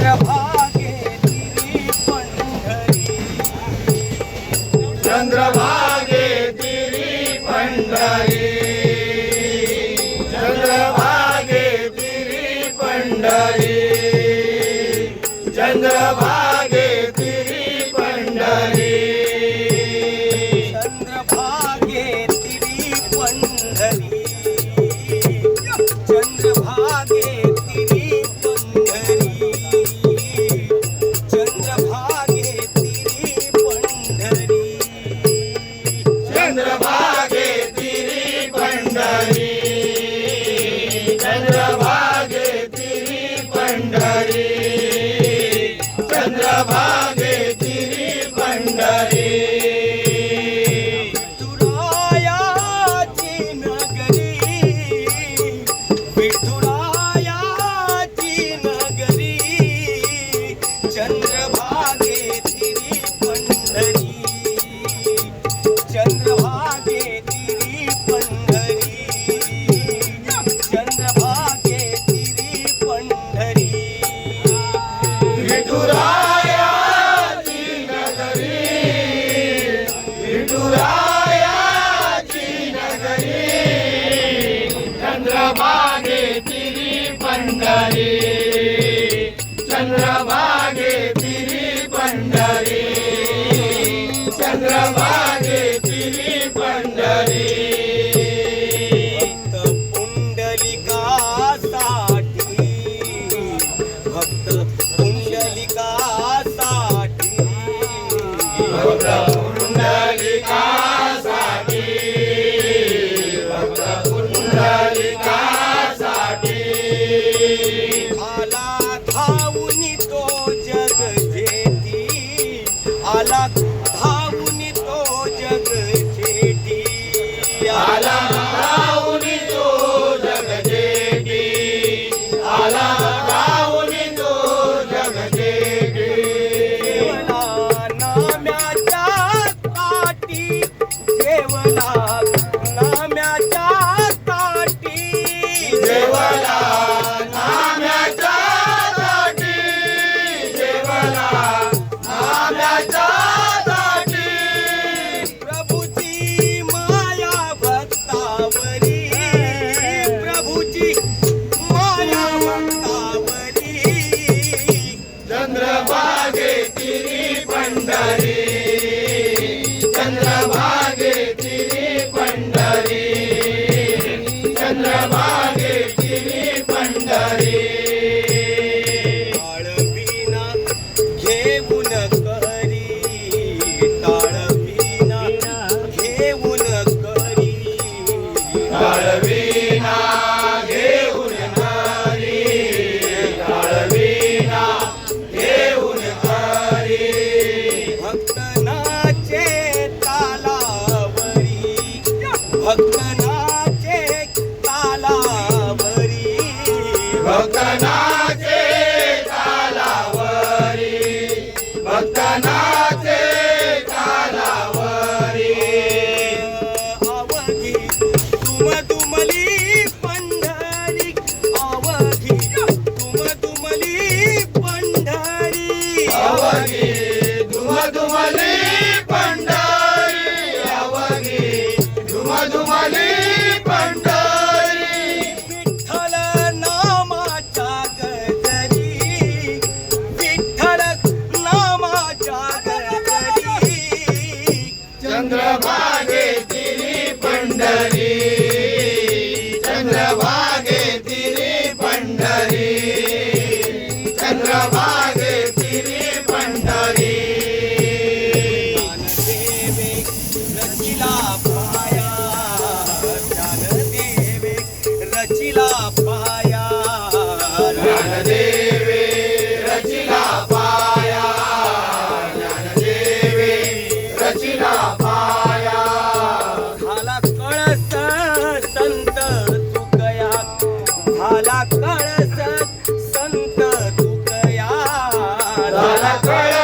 चंद्रभागे तिरी चंद्रभागे तिरी चंद्रभागे तिरी चंद्रभा ಚಂದ್ರಭಾ कुंडलिकासाठी कुंडलिकासाठी कुंडलिकासाठी आला धावून तो जग घेती आला धावून तो जग I got it.